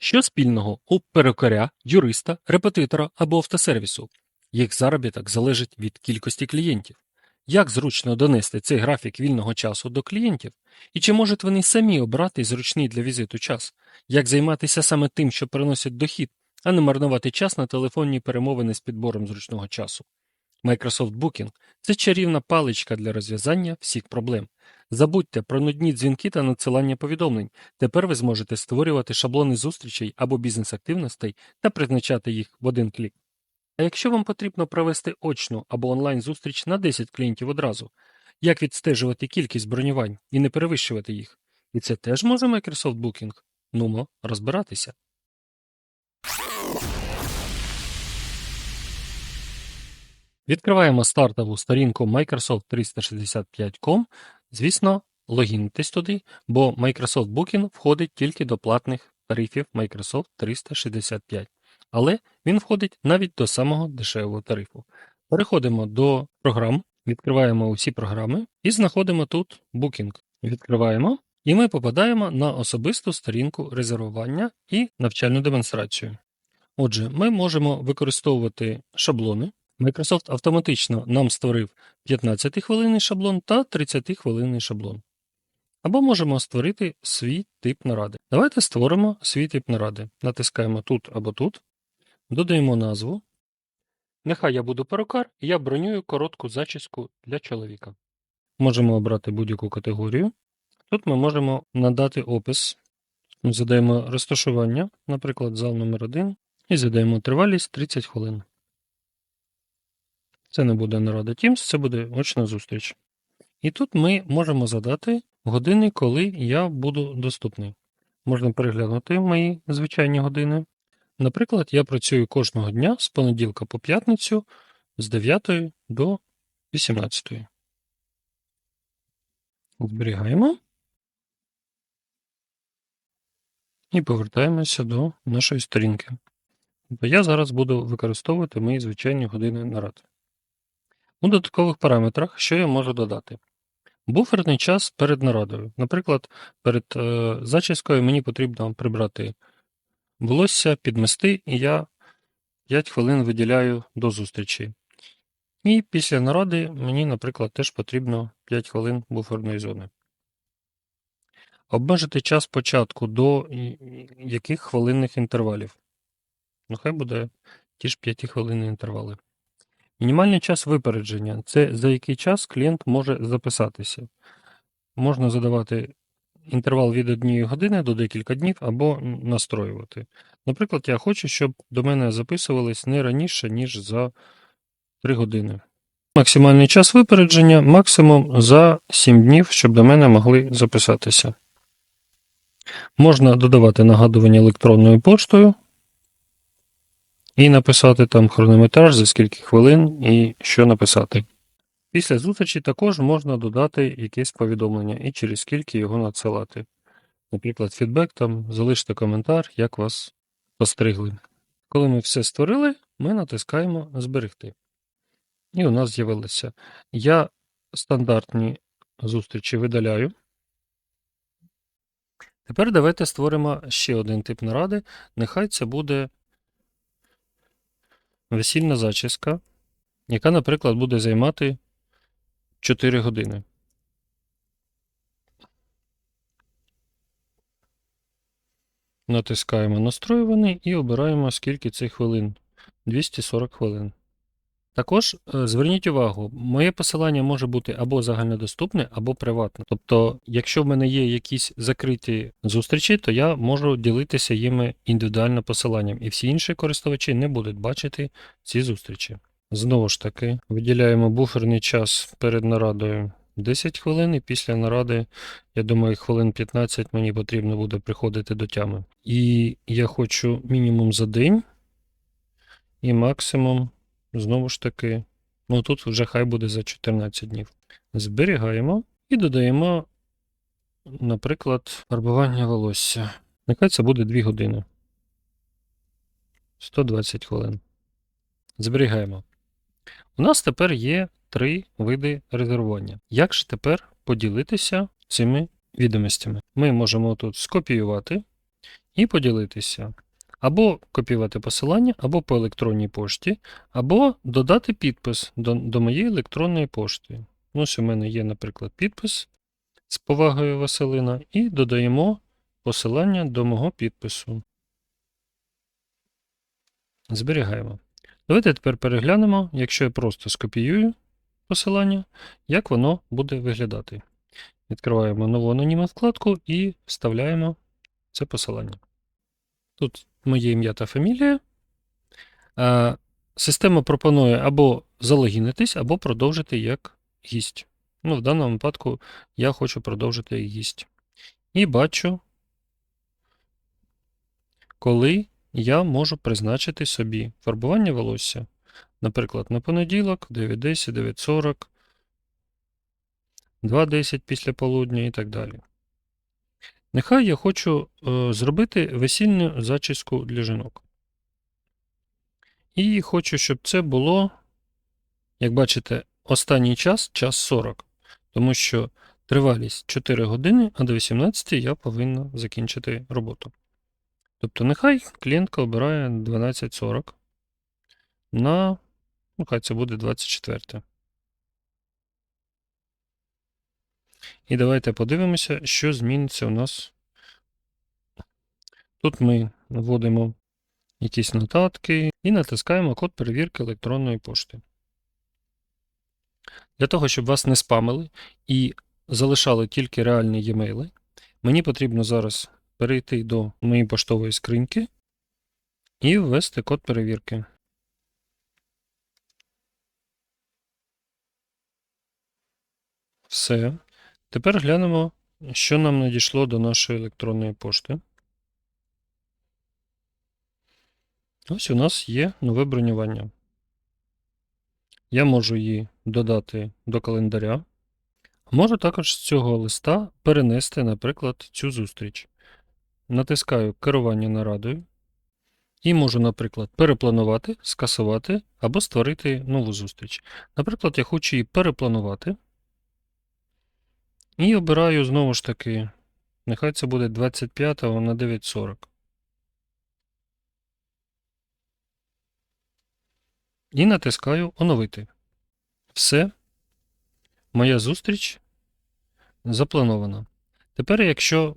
Що спільного у перукаря, юриста, репетитора або автосервісу? Їх заробіток залежить від кількості клієнтів. Як зручно донести цей графік вільного часу до клієнтів? І чи можуть вони самі обрати зручний для візиту час? Як займатися саме тим, що приносить дохід, а не марнувати час на телефонні перемовини з підбором зручного часу? Microsoft Booking – це чарівна паличка для розв'язання всіх проблем. Забудьте про нудні дзвінки та надсилання повідомлень. Тепер ви зможете створювати шаблони зустрічей або бізнес-активностей та призначати їх в один клік. А якщо вам потрібно провести очну або онлайн-зустріч на 10 клієнтів одразу, як відстежувати кількість бронювань і не перевищувати їх? І це теж може Microsoft Booking? Нумо розбиратися. Відкриваємо стартову сторінку Microsoft 365.com. Звісно, логінтесь туди, бо Microsoft Booking входить тільки до платних тарифів Microsoft 365. Але він входить навіть до самого дешевого тарифу. Переходимо до програм, відкриваємо усі програми і знаходимо тут Booking. Відкриваємо, і ми попадаємо на особисту сторінку резервування і навчальну демонстрацію. Отже, ми можемо використовувати шаблони. Microsoft автоматично нам створив 15-хвилинний шаблон та 30-хвилинний шаблон. Або можемо створити свій тип наради. Давайте створимо свій тип наради. Натискаємо тут або тут, додаємо назву. Нехай я буду перукар, і я бронюю коротку зачіску для чоловіка. Можемо обрати будь-яку категорію. Тут ми можемо надати опис. Задаємо розташування, наприклад, зал номер 1 і задаємо тривалість 30 хвилин. Це не буде нарада Teams, це буде очна зустріч. І тут ми можемо задати години, коли я буду доступний. Можна переглянути мої звичайні години. Наприклад, я працюю кожного дня з понеділка по п'ятницю з 9 до 18. Зберігаємо. І повертаємося до нашої сторінки. Тобто я зараз буду використовувати мої звичайні години нарад. У додаткових параметрах, що я можу додати? Буферний час перед нарадою. Наприклад, перед е, зачіскою мені потрібно прибрати волосся, підмести, і я 5 хвилин виділяю до зустрічі. І після наради мені, наприклад, теж потрібно 5 хвилин буферної зони. Обмежити час початку до яких хвилинних інтервалів. Ну, хай буде ті ж 5 хвилинні інтервали. Мінімальний час випередження це за який час клієнт може записатися. Можна задавати інтервал від однієї години до декілька днів або настроювати. Наприклад, я хочу, щоб до мене записувались не раніше, ніж за 3 години. Максимальний час випередження максимум за 7 днів, щоб до мене могли записатися. Можна додавати нагадування електронною поштою і написати там хронометраж, за скільки хвилин і що написати. Після зустрічі також можна додати якесь повідомлення і через скільки його надсилати. Наприклад, фідбек там, залиште коментар, як вас постригли. Коли ми все створили, ми натискаємо Зберегти. І у нас з'явилося. Я стандартні зустрічі видаляю. Тепер давайте створимо ще один тип наради. Нехай це буде весільна зачіска, яка, наприклад, буде займати 4 години. Натискаємо настроюваний і обираємо скільки цих хвилин. 240 хвилин. Також е, зверніть увагу, моє посилання може бути або загальнодоступне, або приватне. Тобто, якщо в мене є якісь закриті зустрічі, то я можу ділитися їми індивідуально посиланням, і всі інші користувачі не будуть бачити ці зустрічі. Знову ж таки, виділяємо буферний час перед нарадою 10 хвилин, і після наради, я думаю, хвилин 15 мені потрібно буде приходити до тями. І я хочу мінімум за день і максимум Знову ж таки, ну тут вже хай буде за 14 днів. Зберігаємо і додаємо, наприклад, фарбування волосся. Нехай це буде 2 години. 120 хвилин. Зберігаємо. У нас тепер є три види резервування. Як ж тепер поділитися цими відомостями? Ми можемо тут скопіювати і поділитися. Або копіювати посилання, або по електронній пошті, або додати підпис до, до моєї електронної пошти. Ось у мене є, наприклад, підпис з повагою Василина, і додаємо посилання до мого підпису. Зберігаємо. Давайте тепер переглянемо, якщо я просто скопіюю посилання, як воно буде виглядати. Відкриваємо нову анонімну вкладку і вставляємо це посилання. Тут моє ім'я та фамілія. Система пропонує або залогінитись, або продовжити як гість. Ну, в даному випадку я хочу продовжити як гість. І бачу, коли я можу призначити собі фарбування волосся. Наприклад, на понеділок, 9.10, 9.40, 2.10 після полудня і так далі. Нехай я хочу е, зробити весільну зачіску для жінок. І хочу, щоб це було, як бачите, останній час час 40. Тому що тривалість 4 години, а до 18 я повинна закінчити роботу. Тобто, нехай клієнтка обирає 12.40 на, ну, хай це буде 24. І давайте подивимося, що зміниться у нас. Тут ми вводимо якісь нотатки і натискаємо код перевірки електронної пошти. Для того, щоб вас не спамили і залишали тільки реальні e-mail, мені потрібно зараз перейти до моєї поштової скриньки і ввести код перевірки. Все. Тепер глянемо, що нам надійшло до нашої електронної пошти. Ось у нас є нове бронювання. Я можу її додати до календаря. Можу також з цього листа перенести, наприклад, цю зустріч. Натискаю керування нарадою і можу, наприклад, перепланувати, скасувати або створити нову зустріч. Наприклад, я хочу її перепланувати. І обираю знову ж таки, нехай це буде 25 на 9.40. І натискаю оновити. Все. Моя зустріч запланована. Тепер, якщо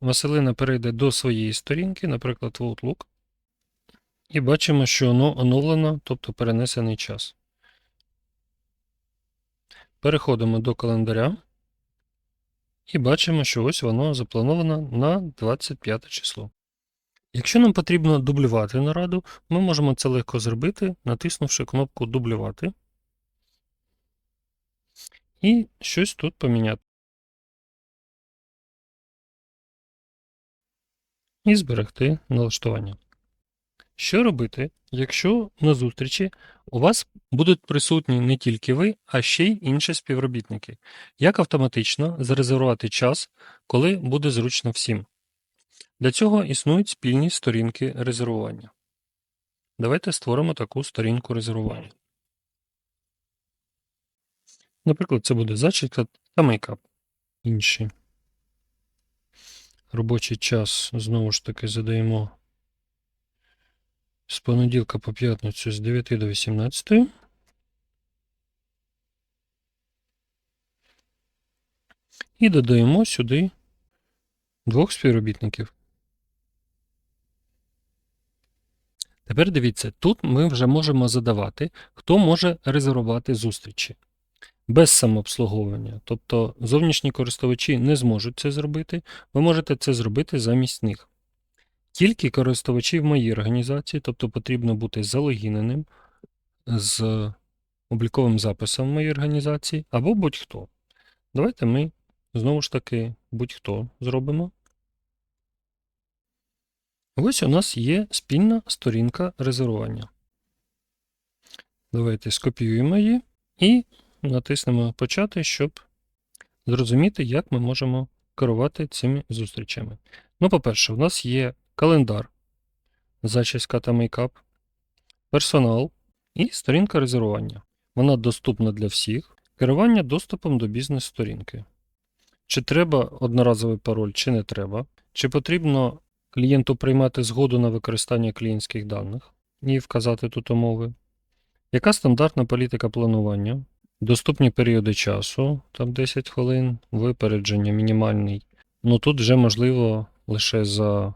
Василина перейде до своєї сторінки, наприклад, в Outlook, і бачимо, що воно оновлено, тобто перенесений час. Переходимо до календаря. І бачимо, що ось воно заплановано на 25 число. Якщо нам потрібно дублювати нараду, ми можемо це легко зробити, натиснувши кнопку Дублювати. І щось тут поміняти. І зберегти налаштування. Що робити, якщо на зустрічі у вас будуть присутні не тільки ви, а ще й інші співробітники? Як автоматично зарезервувати час, коли буде зручно всім? Для цього існують спільні сторінки резервування. Давайте створимо таку сторінку резервування. Наприклад, це буде зачітка та мейкап. Інші. Робочий час знову ж таки задаємо з понеділка по п'ятницю з 9 до 18. І додаємо сюди двох співробітників. Тепер дивіться, тут ми вже можемо задавати, хто може резервувати зустрічі без самообслуговування. Тобто зовнішні користувачі не зможуть це зробити, ви можете це зробити замість них. Тільки користувачі в моїй організації, тобто потрібно бути залогіненим з обліковим записом в моїй організації, або будь-хто. Давайте ми знову ж таки будь-хто зробимо. Ось у нас є спільна сторінка резервування. Давайте скопіюємо її і натиснемо Почати, щоб зрозуміти, як ми можемо керувати цими зустрічами. Ну, по-перше, у нас є календар, зачіска та мейкап, персонал і сторінка резервування. Вона доступна для всіх. Керування доступом до бізнес-сторінки. Чи треба одноразовий пароль, чи не треба. Чи потрібно клієнту приймати згоду на використання клієнтських даних і вказати тут умови. Яка стандартна політика планування? Доступні періоди часу, там 10 хвилин, випередження мінімальний. Ну тут вже можливо лише за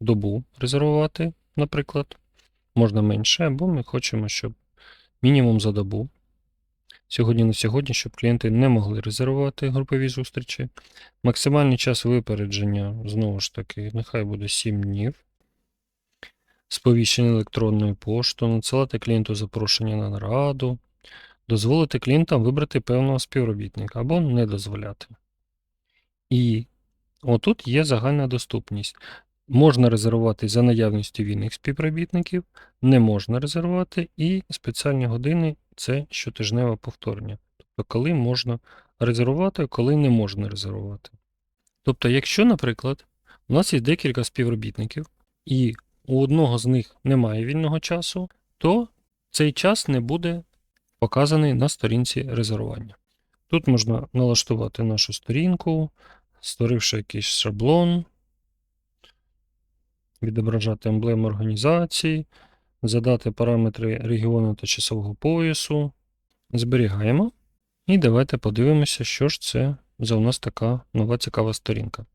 добу резервувати, наприклад. Можна менше, або ми хочемо, щоб мінімум за добу. Сьогодні на сьогодні, щоб клієнти не могли резервувати групові зустрічі. Максимальний час випередження, знову ж таки, нехай буде 7 днів. Сповіщення електронною поштою, надсилати клієнту запрошення на нараду, дозволити клієнтам вибрати певного співробітника або не дозволяти. І отут є загальна доступність. Можна резервувати за наявністю вільних співробітників, не можна резервувати, і спеціальні години це щотижневе повторення. Тобто, коли можна резервувати, коли не можна резервувати. Тобто, якщо, наприклад, у нас є декілька співробітників, і у одного з них немає вільного часу, то цей час не буде показаний на сторінці резервування. Тут можна налаштувати нашу сторінку, створивши якийсь шаблон, відображати емблему організації, задати параметри регіону та часового поясу. Зберігаємо. І давайте подивимося, що ж це за у нас така нова цікава сторінка.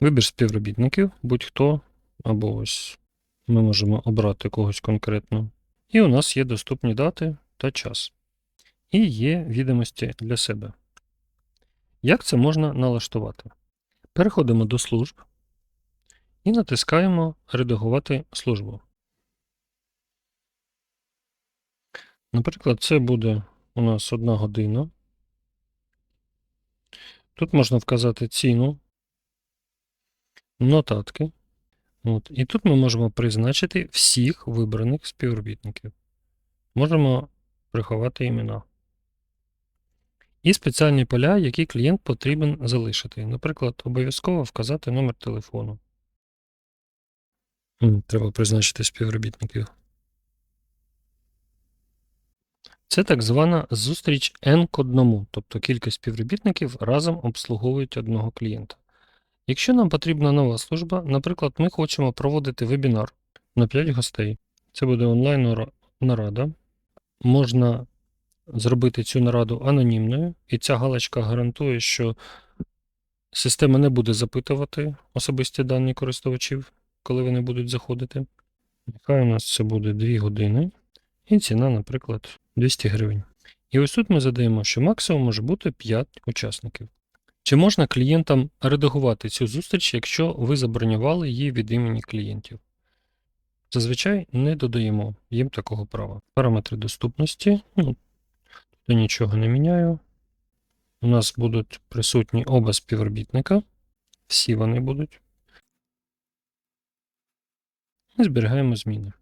Вибір співробітників, будь-хто, або ось ми можемо обрати когось конкретно. І у нас є доступні дати та час. І є відомості для себе. Як це можна налаштувати? Переходимо до служб і натискаємо Редагувати службу. Наприклад, це буде у нас одна година. Тут можна вказати ціну, нотатки. От. І тут ми можемо призначити всіх вибраних співробітників. Можемо приховати імена. І спеціальні поля, які клієнт потрібен залишити. Наприклад, обов'язково вказати номер телефону. Треба призначити співробітників. Це так звана зустріч N к одному, тобто кілька співробітників разом обслуговують одного клієнта. Якщо нам потрібна нова служба, наприклад, ми хочемо проводити вебінар на 5 гостей. Це буде онлайн нарада. Можна зробити цю нараду анонімною, і ця галочка гарантує, що система не буде запитувати особисті дані користувачів, коли вони будуть заходити. Нехай у нас це буде 2 години, і ціна, наприклад, 200 гривень. І ось тут ми задаємо, що максимум може бути 5 учасників. Чи можна клієнтам редагувати цю зустріч, якщо ви забронювали її від імені клієнтів? Зазвичай не додаємо їм такого права. Параметри доступності. Ну, тут нічого не міняю. У нас будуть присутні оба співробітника. Всі вони будуть. І зберігаємо зміни.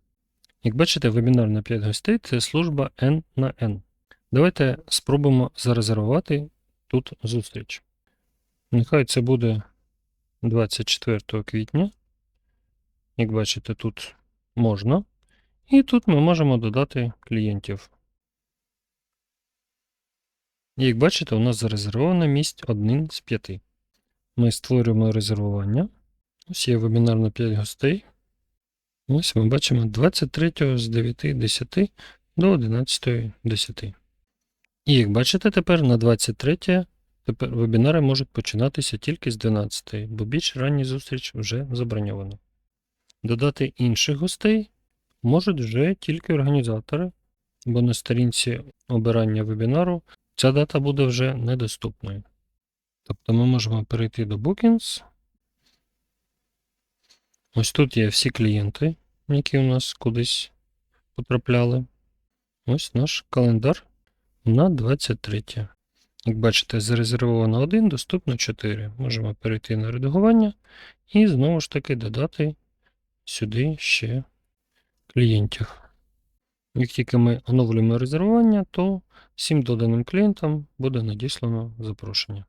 Як бачите, вебінар на 5 гостей це служба N на N. Давайте спробуємо зарезервувати тут зустріч. Нехай це буде 24 квітня. Як бачите, тут можна. І тут ми можемо додати клієнтів. Як бачите, у нас зарезервовано місць один з п'яти. Ми створюємо резервування. Ось є вебінар на 5 гостей. Ось ми бачимо 23 з 9.10 до 11.10. І як бачите, тепер на 23 тепер вебінари можуть починатися тільки з 12, бо більш ранні зустріч вже заброньовано. Додати інших гостей можуть вже тільки організатори, бо на сторінці обирання вебінару ця дата буде вже недоступною. Тобто ми можемо перейти до Bookings. Ось тут є всі клієнти, які у нас кудись потрапляли. Ось наш календар на 23. Як бачите, зарезервовано 1, доступно 4. Можемо перейти на редагування і знову ж таки додати сюди ще клієнтів. Як тільки ми оновлюємо резервування, то всім доданим клієнтам буде надіслано запрошення.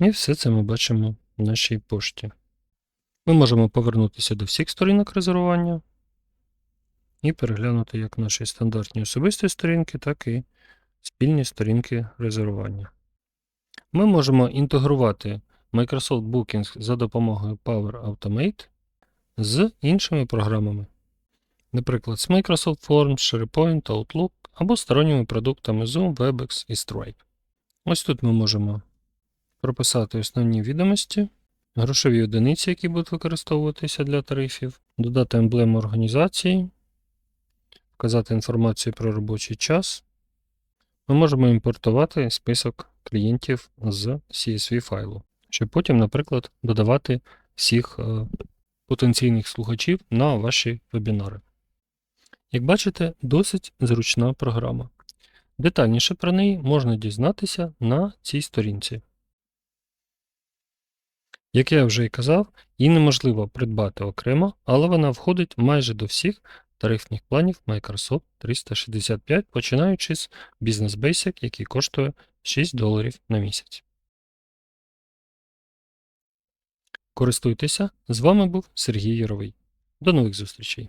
І все це ми бачимо в нашій пошті. Ми можемо повернутися до всіх сторінок резервування і переглянути як наші стандартні особисті сторінки, так і спільні сторінки резервування. Ми можемо інтегрувати Microsoft Bookings за допомогою Power Automate з іншими програмами. Наприклад, з Microsoft Forms, SharePoint, Outlook або сторонніми продуктами Zoom, WebEx і Stripe. Ось тут ми можемо прописати основні відомості, грошові одиниці, які будуть використовуватися для тарифів, додати емблему організації, вказати інформацію про робочий час. Ми можемо імпортувати список клієнтів з CSV файлу, щоб потім, наприклад, додавати всіх е, потенційних слухачів на ваші вебінари. Як бачите, досить зручна програма. Детальніше про неї можна дізнатися на цій сторінці. Як я вже і казав, її неможливо придбати окремо, але вона входить майже до всіх тарифних планів Microsoft 365, починаючи з Business Basic, який коштує 6 доларів на місяць. Користуйтеся! З вами був Сергій Яровий. До нових зустрічей!